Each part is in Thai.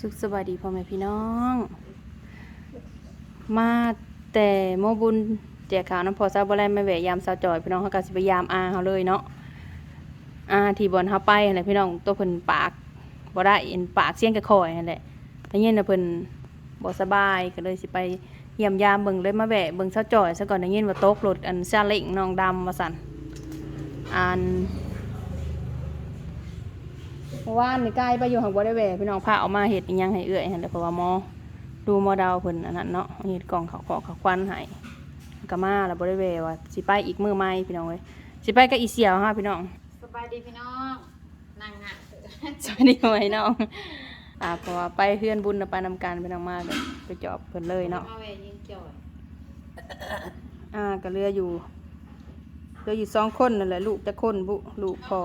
สุขสบายดีพ่อแม่พี่น้อง มาแต่โมบุญแจกข่าวน้ำพอซาบแลนไม่แหวยามสาวจอยพี่น้องเขาก็สิไปยามอาเขาเลยเนาะอาที่บอลเขาไปอะไรพี่น้องตัวเพิ่นปากบ่ได้เอ็นปากเสี้ยงกระคอยนั่นแหละแล้วเนี่ยนะเพิ่นบ่สบายก็เลยสิไปเยี่ยมยามเบิ่งเลยมาแหวะเบิ่งสาวจอยซะก่อนได้ยินว่าตกรถอันซาเล้งน้องดำว่าซั่นอัน เพราะว่าในใกล้ไปอยู่หังบัวได้แหวพี่น้องพาเอามาเห็ดอีหยังให้เอื้อยหั่นแหละเพราะว่าหมอดูหมอดาวเพิ่นอันนั้นเนาะเห็ดกล่องเขาวของเขาวควันให้ก็มาแล้วบ่ได้แหวว่าสิไปอีกมื้อใหม่พี่น้องเอ้ยสิไปกับอีเสี่ยวฮะพี่น้องสบายดีพี่น้องนั่งงะสวัสดีไหมน้องอ่าเพราะว่าไปเฮือนบุญน่ะไปนำกันไปนำมาเลยไปจอบเพิ่นเลยเนาะมาเวยิงจ่อยอ่าก็เหลืออยู่เหลืออยู่สองคนนั่นแหละลูกจะคนบุลูกพ่อ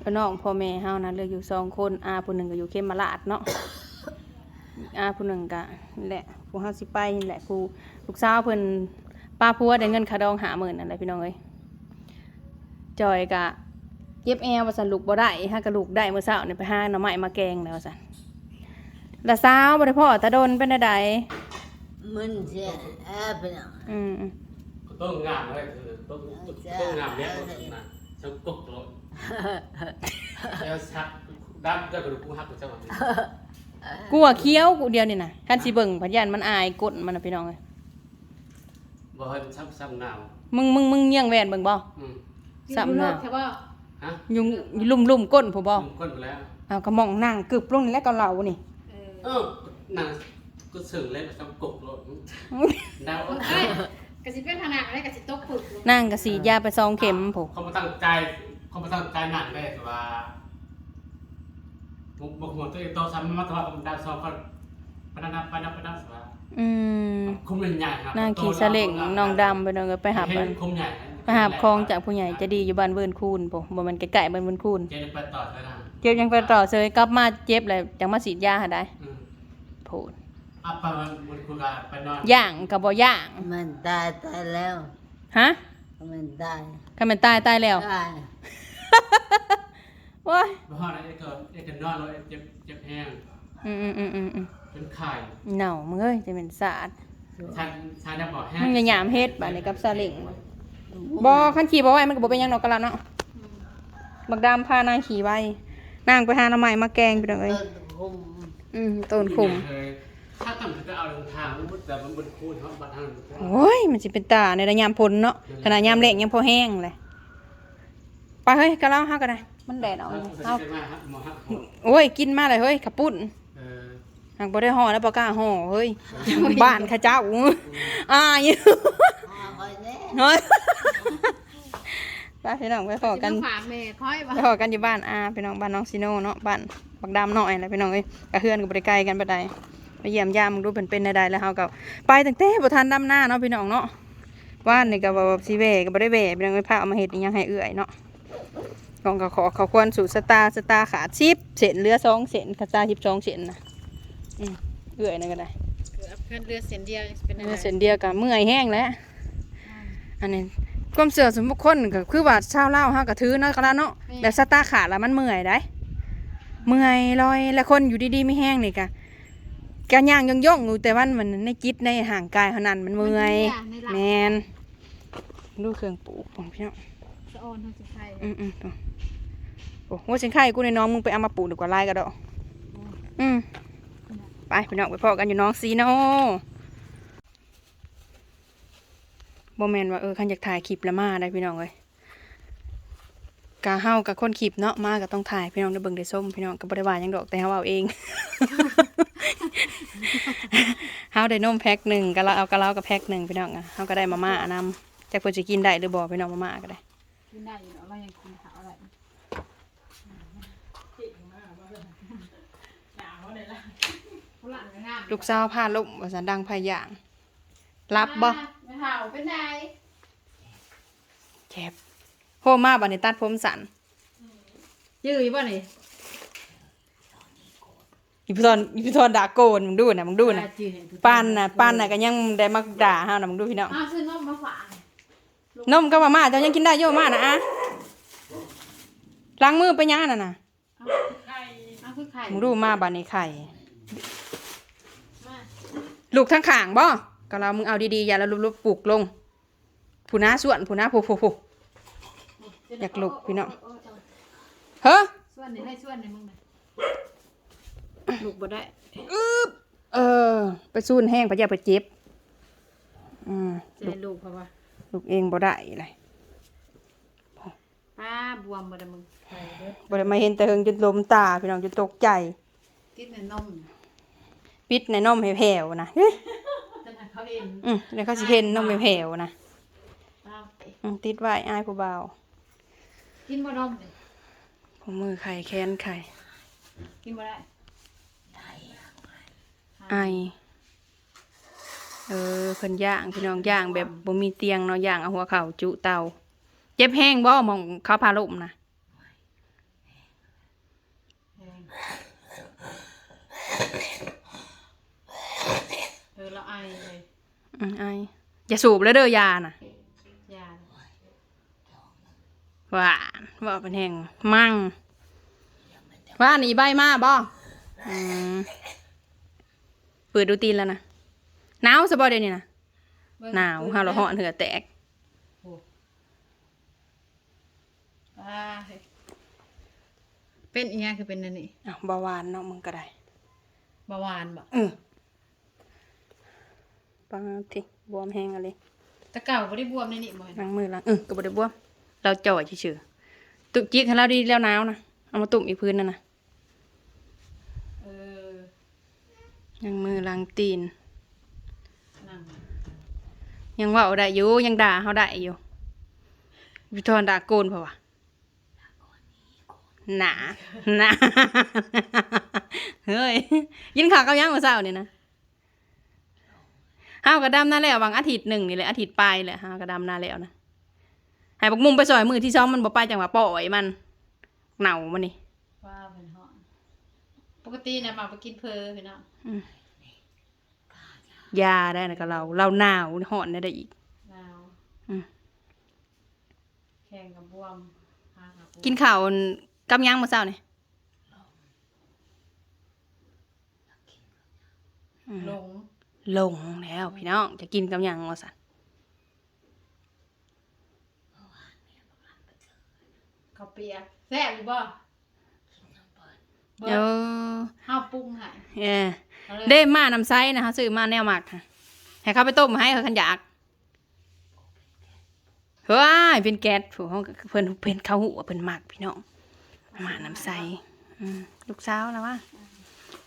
แล้วน้องพ่อแม่เฮานะเหลืออยู่สองคนอาผู้หนึ่งก็อยู่เข้มมาลาดเนาะอาผู้หนึ่งก็นี่แหละผู้เฮาสิไปนี่แหละผู้ลูกสาวเพิ่นป้าพัวได้เงินค่าดองหาหมื่นนั่นแหละพี่น้องเอ้ยจอยก็เย็บแอวว่าซั่นลูกบ่ได้ถ้ากระลูกได้เมื่อเช้านี่ไปหาหน่อไม้มาแกงแล้วว่าซั่นละสาวบ่ได้พ่อตาดนเป็นใดมันจะแอบไปนะๆอืมต้นงามเลยคือต้นต้นงามเนี้ยนะฉันกกร ถแล้วชักดับจะกระดูกกูหักกูจะมากูว่าเคี้ยวกูเดียวนี่น่ะคันสิเบิ่งพันยันมันอายกดมันน่ะพี่น้องเอ้ยบ่ให้ช้ำช้ำหนาวมึงมึงมึงเยี่ยงแหวนเบิ่งบ่อืมซ้ำหน้าใช่ป่ะฮะยุงลุ่มๆก้นผู้บ่ผมก้นไปแล้วเอากระหม่องนั่งกึบลงนี่แหล้วก็เหล่านี่เออเออนั่งก็สึงเล่นฉันกกรถดาวเอ้ยกระสิเป็นขนาดอะไรกระสิตกปึกลงนั่งก็สีดยาไปซองเข็มผู้เขามาตั้งใจ เขามาตั้งใจหนักเลยแต่ว่าบอกหัวตัวเองโตซ้ำมาตัวผมดาวซองก็ปนับปนับปนับสว่าอืมคุ้มเป็นใหญ่ครับนั่งขี่ซาเล้งน้องดำไปน้องก็ไปหาเห็เพิ่นนคุ้มใหญ่ไปหาบคลองจากผู้ใหญ่ใจะดีอยู่บ้านเวิร์นคูนผู้บ่แมันใกล้ๆบ้านเวิร์นคูนเจนไปต่อเลยนะเจ็บยังไปต่อเซยกลับมาเจ็บเลยจังมาสีดยาหาได้อืมพูดอะไปมันบนคุยกันไปนอนย่างก็บ่ย่างมันตายตายแล้วฮะมันตายคันมันตายตายแล้วตาย โอ้ยบ่ฮอดไอ้เกิดไอ้เกิดนอนแล้วไอ้เจ็บเจ็บแห้งอืมอืมอืมอืมอืมเป็นไข่เหน่ามึงเอ้ยจะเป็นสาดชาชาได้บอกแห้งมึงอย่าหยามเฮ็ดบาดนี้กับซาเล้งบ่คันขี่บ่ไหวมันก็บ่เป็นหยังดอกกะละเนาะบักดำพานางขี่ไว้นางไปหาหน่อไม้มาแกงพี่น้องเอ้ยต้นคุมอืมต้นคุมเลยถ้าต่ำจะเอาทางมันแต่มันบนคูนเขาบัดทางโอ้ยมันสิเป็นตาในระยามพลเนาะขนาดยามแรงยังพอแห้งเลยไป เฮ้ยกะเล่าห้ากันได้มันแดดเอาเอาเอามาฮะหมอฮะโอ้ยกินมาเลยเฮ้ยขับปุ้นเออหากบ่ได้ห่อแล้วบ่กล้าห่อเฮ้ยบ้านเข้าเจ้าอายมาคอยแน่เฮ้ยไปพี่น้องไปขอสิกันมาฝากแม่ค่อยไปป่ะขอกันอยู่บ้านอาพี่น้องบ้านน้องซิโน่เนาะบ้านบักดำหน่อยแหละพี่น้องเอ้ยกะเฮือนก็บ่ได้ไกลกันปานใดไปเยี่ยมยามมึงดูเพิ่นเป็นใดๆแล้วเฮาก็ไปตั้งแต่บ่ทันดำหน้าเนาะพี่น้องเนาะว่านนี่ก็ว่าสิแหวก็บ่ได้แหวพี่น้องเอ้ยพาเอามาเฮ็ดอีหยังให้เอื้อยเนาะ กองก็ขอเขาควรสู่สตาร์สตาร์ขาด10เส้นเหลือ2เส้นขาดตา12เส้นน่ะอืมเอื้อยนั่นก็ได้เกือบเพื่อนเรือเส้นเดียวเป็นอะเมื่ไรอเส้นเดียวก็เมื่อยแห้งแล้วอันนี้ความเสื่อสมบุคคลก็คือว่าชาวลาวเฮาก็ถือเนาะก็แล้วเนาะแบบสตาร์ขาดแล้วมันเมื่อยได้เมื่อยลอยและคนอยู่ดีๆไม่แห้งนี่กะกะย่างย่องย่องๆอยู่แต่ว่ามันในจิตในห่างกายเท่านั้นมันเมื่อยแมนดูเครื่องปลูกของพี่น้องสะ ออนทางสุดท้ายอืมอืมโอ้โหสินไข่กูในน้องมึงไปเอามาปลูกดีกว่าไล่ก็ดอกอืมไปพี่น้องไปพอกันอยู่น้องซีโน่บ่แมนว่าเออขันอยากถ่ายคลิปแล้วมาได้พี่น้องเลยกาเฮากับคนคลิปเนาะมาก็ต้องถ่ายพี่น้องได้เบิ่งได้ส้มพี่น้องก็บ่ได้ว่าหยังดอกแต่เฮาเอาเองเฮาได้นมแพ็คหนึ่งก็เราเอากะเรากับแพ็คหนึ่งพี่น้องอะเฮาก็ได้มาม่านำจากเพิ่นสิกินได้หรือบ่พี่น้องมาม่าก็ได้ กินได้อยู่เนาะเรายังกินข้าวอะไรผู้หลังงามลูกสาวพาลุกว่าสันดังพายอย่างรับบ่ไม่เห่าเป็นไงแคบโฮมาบัดนี้ตัดผมสั้นยืดป่ะนี่อีพิธอนอีพิธอนด่าโกนมึงดูน่ะมึงดูน่ะป้านน่ะป้านน่ะก็ยังได้มาด่าเฮาน่ะมึงดูพี่น้องอ้าวซื้อนมมาฝาก นมก็มาม่าเจ้ายังกินได้อยู่มาน่ะอะล้างมือไปย่างน่ะน่ะเอาเอาคือไข่มึงดูมาบานในไข่มาลูกทั้งข่างบ่ก็เรามึงเอาดีๆอย่าแล้วลุบๆปลูกลงผู้น้าส่วนผู้น้าผู้ผู้ผู้อยากลุกพี่น้องโโโเฮ้อส่วนนี่ให้ส่วนนี่มึงนะลุกบ่ได้เออ ไปซูนแห้งไปอย่าไปเจ็บอืมจะให้ลูกเพราะว่า ลูกเองบ่ได้เลยป้าบวมบ่ได้มึงไข่เด้อบ่ได้มาเห็นแต่เฮิงจนลมตาพี่น้องจนตกใจ ติดในนมปิดในนมให้แผ่วนะเฮ้ยจะให้เขาเห็นอืมแล้วเขาสิเห็นนมให้แผ่วนะป้าอืมติดไว้อายผู้บ่าวกินบ่นมเลยผมมือไข่แค้นไข่กินบ่ได้ไอาย เออเพิ่นย่างพี่น้องย่างแบบบ่มีเตียงเนาะย่างเอาหัวเข่าจุเตา เจ็บแห้งบ่มองเขาพาลมนะแพงเออแล้วไอเลยอืมไอายอย่าสูบแล้วเด้อยาน่ะยาหวานว่าเป็นแห้งมั่งว่าหนีใบมาบ่อืมเปิดดูตีนแล้วนะ หนาวซะบ่เดี๋ยวนี้นะเบิ่งหนาวเฮาละเหาะเหือแตกป้าเฮ้ยเป็นอีหยังคือเป็นอันนี้อ้าวเบาหวานเนาะมึงก็ได้เบาหวานบ่เออปังทิบวมแห้งอะไรแตะเก่าบ่ได้บวมในนี่บ่เห็นล้างมือล้างเออก็บ่ได้บวม เราจ่อยเฉยๆตุกจิกให้เราดีแล้วหนาวนะเอามาตุ่มอีกพื้นนั่นนะเออล้างมือล้างตีนนั่ง ยังเว่าได้อยู่ยังด่าเขาได้อยู่วิทอนด่าโกนเพราะว่าหนาหนาเฮ้ยยินข่าวกับยังมาเศร้านี่นะห้าวกระดำหน้าแล้วบางอาทิตย์หนึ่งนี่แหละอาทิตย์ปลายแหละห้าวกระดำหน้าแล้วนะให้บักมุมไปซอยมือที่ซ้อมมันบ่ไปจังหวะปล่อยมันเหน่ามันนี่ว่าเป็นฮ้อนปกตินะมาไปกินเพอพี่น้อง ยาได้นะกับเรา เราหนาวหอนได้ได้อีก หนาวอืม แข่งกับบวมหากับบวมกินข้าวกับยังมาเศร้านี่อืมหลงลงแล้วพี่น้องจะกินกับหยังวะสันข้าวเปียกแซ่บอยู่บ่เบิเอดอข้าวปรุงให้เออ เอาเลยได้มาน้ำไซนะคะซื้อมาแนวหมักค่ะให้เขาไปต้มให้เขาขันอยากเฮ้ยเป็นแก๊สผู้เขาเพิ่นเพิ่นเขาหูว่าเพิ่นหมักพี่น้องมาน้ำไซอืมลูกสาวแล้วว่า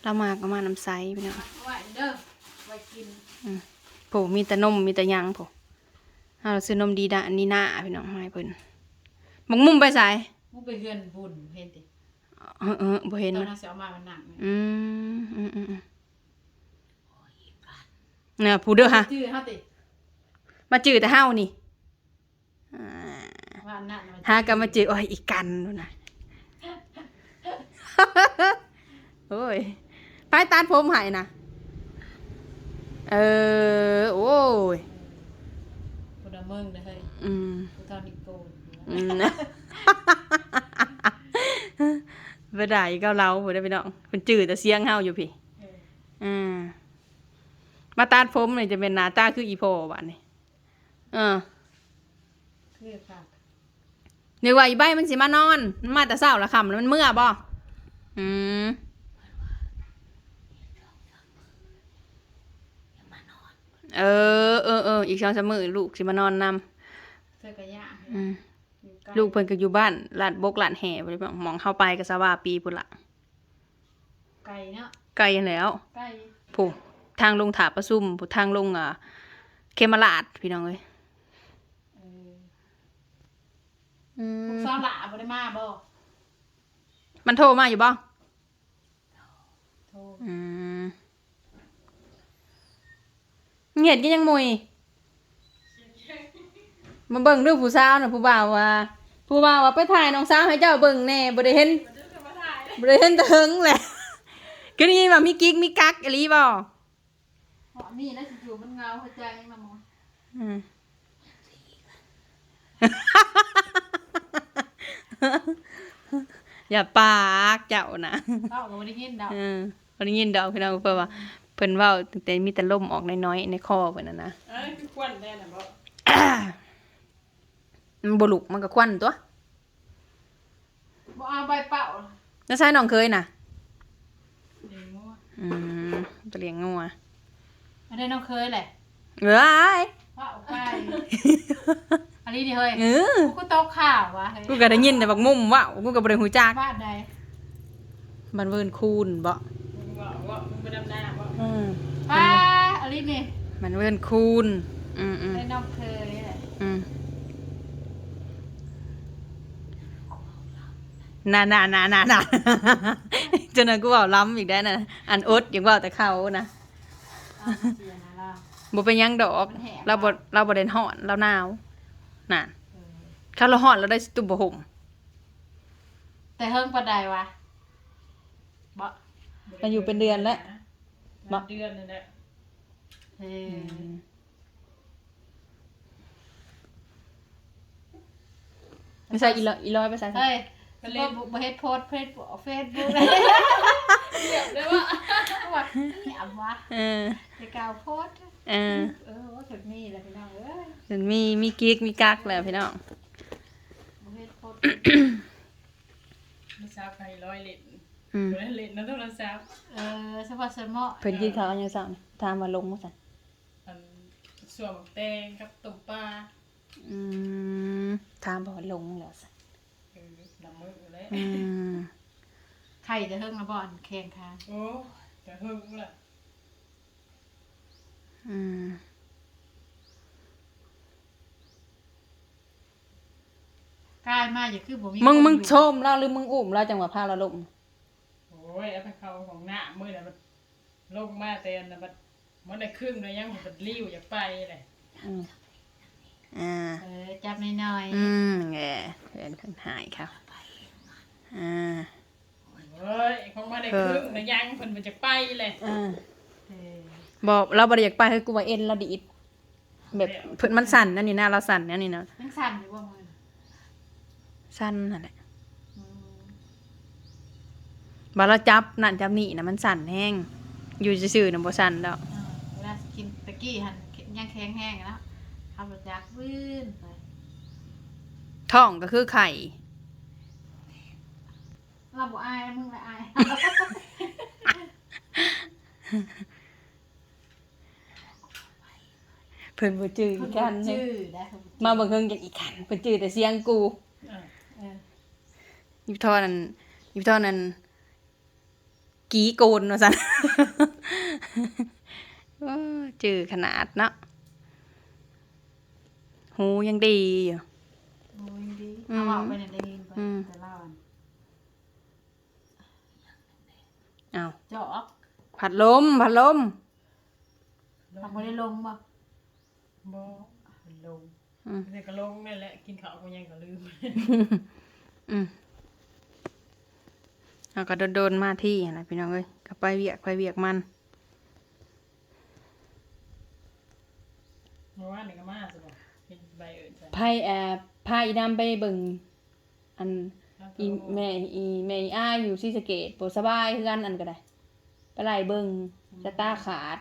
เรามากก็มาน้ำไซพี่น้องเอาไว้เด้อไว้กินผู้มีแต่นมมีแต่หยังผู้เราซื้อนมดีดะอันนี้หน้าพี่น้องให้เพิ่นบังมุมไปใส่มูไปเฮือนบุญเห็นติเออเออบ่เห็นตอนนะนั้นสิเอามามันหนักเลยอืมอืมอืมอืม เนี่ยผู้เด้อฮะชื่อเฮาติมาจือแต่เฮานี่อ่าว่าอันนั่นมันหากันมาจือโอ้ยอีกกันนู่นน่ะ โอ้ยไปตัดผมให้นะเออโอ้ยบ่ได้เมืองเด้อเฮ้ยอืม กูตอนนี้โกนอืมนะ บ่ได้เก้าเล้าบ่ได้พี่น้องเพิ่นจือแต่เสียงเฮาอยู่พี่เอออืม มาตัดผมนี่จะเป็นหน้าตาคืออีโพบัดนี้เออคือค่ะนึกว่าอีใบมันสิมานอนมันมาแต่เช้าละค่ำแล้วมันเมื่อบ่อืมเออเออเอออีกสองสามมื้อลูกสิมานอนนำเสื้อกระยะอืมอยู่ใล้ลูกเพิ่นก็อยู่บ้านลาดบกลาดแห่บ่ได้หมองเข้าไปก็สว่าปีพุ่นละไก่เนาะไกลแล้วไก่ผู้ ทางลงถาประซุมผู้ทางลงอะเคมราดพี่น้องเอ้ยเอออืพวกมสาวหลาบ่ได้มาบ่มันโทรมาอยู่บ่โทรอืมเงียดก็ยังมุยมาเบิ่งดูผู้สาวน่ะผู้บ่าวว่าผู้บ่าวว่าไปถ่ายน้องสาวให้เจ้าเบิ่งแน่บ่ได้เห็นบ่ได้เห็นแต่เฮิงแหละก็นี่ว่ามีกิ๊กมีกักอีหลีบ่เหาะนี่นะจู่ๆมันเงาหัวใจยังละหมออืมอย่าปากเจ้านะเอ้าก็บ่ได้ยินดอกเออบ่ได้ยินดอกพี่น้องเพิ่นว่าเพิ่นเว้าตั้งแต่มีแต่ลมออกน้อยๆในคอเพิ่นน่ะนะเอ้ยคือควันได้น่ะบ่มันบ่ลุกมันก็ควันตัวบ่เอาใบเป่าแล้วใช่น้องเคยน่ะเดี๋ยวงัวอืมจะเลี้ยงงัว อันนี้น้องเคยแหละเอ้ยว่าเอาไปอันนี้ดิเฮ้ยเออกูโตกข่าววะเฮ้ยกูก็ได้ยินแต่บักมุมว้าวกูก็บ่ได้ฮู้จักบ้านใดบันเวิร์นคูนบ่ว่าว่ามึงไปดำน้ำบ่อืมป้าอันนี้นี่มันเวิร์นคูนอืมอืมได้น้องเคยแหละอืมน่าน่าน่าน่าน่าจนนั้นกูเว้าล้ำอีกได้น่ะอันอดยังเว้าแต่เขานะ เอาเสียนะล่ะบ่เป็นหยังดอกมันแหบเราบ่เราบ่ได้ฮ้อนเราหนาวน่ะเออถ้าเราฮ้อนเราได้ตุ่มบ่ห่มแต่เฮิงปานใดวะบ่มันอยู่เป็นเดือนแล้วบ่เดือนนั่นแหละเฮ้ยไม่ใช่อีลอยอีลอยไปใส่เฮ้ยเป็นเล่นบ่เฮ็ดโพสต์เฟซบุ๊กเฟซบุ๊ก เรียบได้ว่า ว่าแหบวะเออไปกล่าวโพสต์เออเออว่าถึงนี่แหละพี่น้องเอ้ยมันมีมีกิ๊กมีกักแล้วพี่น้องบ่เฮ็ดโพสต์ไม่ทราบใครร้อยเล่นอืมร้อยเล่นนะโทรศัพท์เออเฉพาะสมอเพิ่นกินข้าวยังสั่งถามว่าลงบ่สั่นอันส่วนหมกแตงกับตุ่มปลาอืมถามบ่ว่าลงแล้วสั่นเออดำมือเลยอืมใครจะเฮิงมาบ่อนแข่งค่ะโอ้ จะหึงล่ะอืมกลายมาอย่าคือบ่มีมึงคนมึงอยู่ชมเราหรือมึงอุ้มเราจังหวะพาเราลงโอ้ยเอาไปเข้าของหน้ามือน่ะมันลงมาแต่น่ะมันมันได้ครึ่งเลยยังมันริ้วอยากไปเลยอืมอ่าเออจับหน่อยอืมแงเพิ่นเพิ่นหายครับอ่า เฮ้ยของมันได้ครึ่งเลยยังเพิ่นมันจะไปเลยอ่าๆเออบอกเราบ่ได้อยากไปให้กูว่าเอ็นเราดีดแบบเพิ่นมันสั่นนั่นนี่นะเราสั่นนั่นนี่นะยังสั่นอยู่บ่มือสั่นนั่นแหละอืมบาเราจับนั่นจับนี่นะมันสั่นแห้งอยู่ซื่อๆนะบ่สั่นดอกเออเวลาสิกินตะกี้หั่นยังแข็งแห้งแล้วขับรถจักรวื้นไปท้องก็คือไข่ เราบ่อายมึงละอายเพิ่นบ่จื้ออีกคันหนึงชื่อได้มาเบิ่งเฮิงจังอีกคันเพิ่นจื้อแต่เสียงกูอะเอออยู่ท่อนั้นอยู่ท่อนั้นกีโกนว่าซั่น โอ้จื้อขนาดเนาะหูยังดีอยู่ โอ้ยดีอืมเอาเอาไปในได้ยินไปอืมแต่เล่าอัน อ้าวเจาะพัดลมพัดลมทำบ่ได้ลงบ่บ่มันลงอืมแต่ก็ลงนั่นแหละกินข้าวก็ยังก็ลืมอืมเอาก็โดนๆมาที่นะพี่น้องเอ้ยก็ไปเวียกไปเวียกมันเมื่อวานนี่ก็มาสิบ่เป็นใบเอิญใส่ไพ่แอบพาอีดำไปเบิ่งอัน อีแม่อีแม่อีอ้ายอยู่ที่สะเกตปวดสบายคือกันอันก็ได้ไปไล่เบิ่งสตาร์ขาด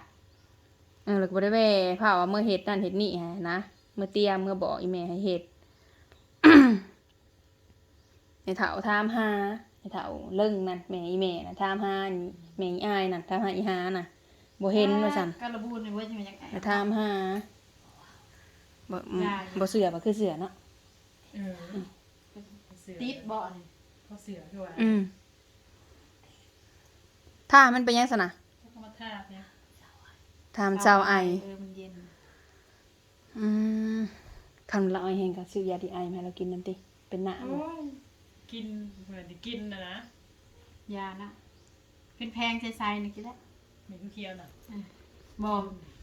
เออแล้วก็บ่ได้แว่เผาว่าเมื่อเฮ็ดนั่นเฮ็ดนี่ฮะนะเมื่อเตรียมเมื่อบอกอีแม่ให้เฮ็ดไอ้เฒ่าถามหาไอ้เฒ่าเลิ่งนั่นแม่อีแม่น่ะถามหาอีแม่อีอ้ายนั่นถามหาอีหาน่ะบ่เห็นว่าซั่นการระบูนนี่ว่าจะเป็นยังไงไปถามหาบ่อืมได้บ่เสือบ่คือเสือเนาะเออ เสือติดบ่นี่เพราะเสือคือว่าอืมถ้ามันเป็นยังสนะเขามาทาบเนี่ยทำเจ้าไอ เออมันเย็นอืมคันละไอแห้งกับซื้อยาดีไอมาให้เรากินนั่นติ เป็นหน้าโอ้ยกินเหมือนที่กินนะนะยานะเป็นแพงใสๆนี่กินได้มีผู้เคียวน่ะบ่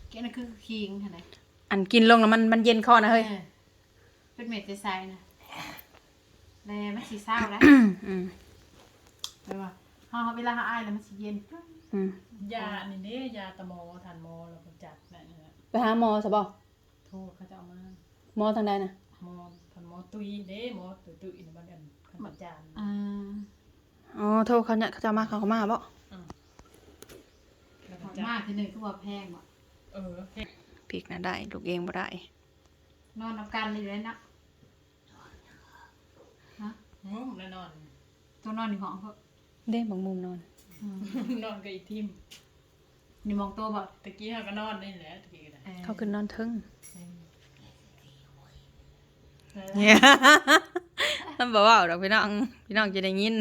แกนั่นคือคิงหั่นน่ะอันกินลงแล้วมันมันเย็นคอนะเฮ้ย ออเป็นเม็ดใสๆนะ แล้วมันสิเศร้าแล้วอืมแปลว่าเฮาเวลาเฮาอายแล้วมันสิเย็นอืมยานี่เด้ยาตะโมทานโมเราก็จัดนั่นนะไปหาหมอซะบ่โทษเขาจะเอามาหมอทางใดนะหมอทานหมอตุยเด้หมอตุยตุยในบ้านกันขันประจานอ่าโทษเขาเนี่ยเขาจะมาเขาเขามาบ่แล้วขก็องจะมากที่หนึ่งก็ว่าแพงว่ะเออเฮ็ดพริกนะได้ ลูกเองบ่ได้ นอนนำกันเลยเลยนะฮะ งงแน่นอน ตัวนอนในห้องเขาเด้บางมุมนอนอืมนอนกับอีทีมนี่มองตัวแบบตะกี้เขาก็นอนนี่แหละตะกี้ก็ได้เขาขึ้นนอนเทึงเออเนี่ยมันบอกว่าดอกพี่น้องพี่น้องจะได้ยิน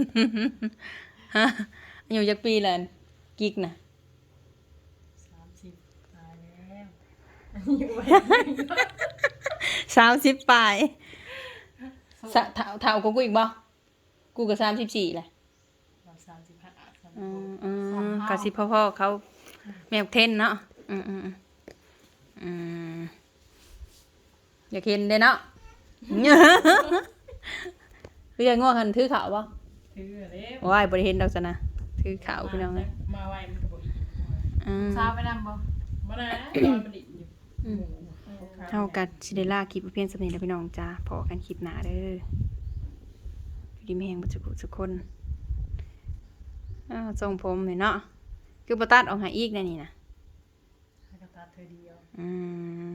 ฮะอายู่จักปีแล้วกิกน่ะสามสิบตายแล้วอยู่ไว้สามสิบปลาย สะเท่าเท่ากูกูอีกบ่กูก็สามสิบสี่แหละเราสามสิบห้าสามสิบอืหมกอืมกะสิพ่อพ่อๆเขาแมวเทนเนาะอืมอืมอืมอืมอยากเห็นเด้เนาะคือยังง่วงหันถือขาวบ่ถือเล็บว้ายบ่ได้เห็นดอกซะนะถือขาวพี่น้องเลยมาไว้มันก็บอกอีกอืม เช้าไปนำบ่มานะนอนมันดิอยู่อืม เท่ากับสิได้ลาคลิปเพียงสำเนียงแล้วพี่น้องจ้าพอกันคลิปหน้าเด้ออยู่ดีแมงบัจจุกุทุกคนอ้าวทรงผมเห็นเนาะคือบ่ตัดออกใหาอีกแน่นี่นะให้กระตาเธอเดียว อืม